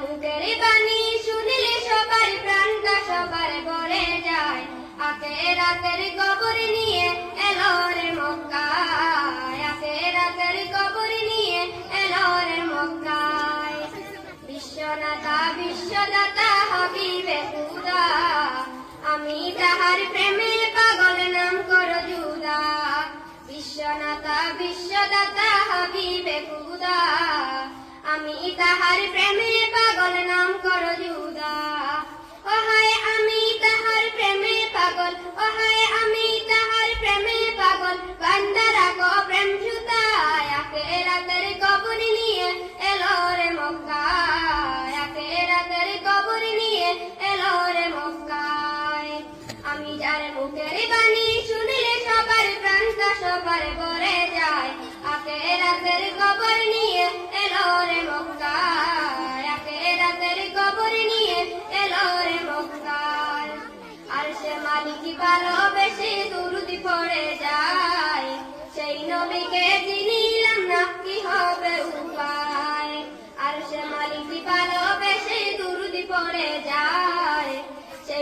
মুখের বাণী শুনিলে সবার প্রাণটা সবার ভরে যায়। আকে রাতের কবর নিয়ে এলো রে মক্কায়। আকে রাতের কবর নিয়ে এলো রে মক্কায়। বিশ্বনাথা, বিশ্বদাতা, হাবিবে খুদা। আমি তাহার প্রেমে পাগল নাম কর জুদা বিশ্বনাথা, বিশ্বদাতা, হাবিবে খুদা। আমি তাহার প্রেমে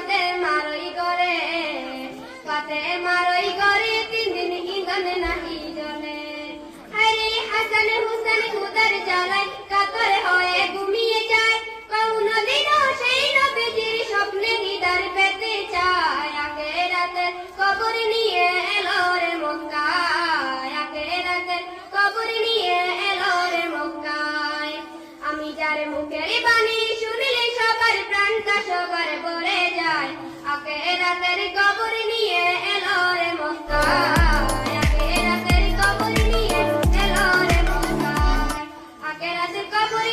ফতে মারই করে ফতে মারই Gracias.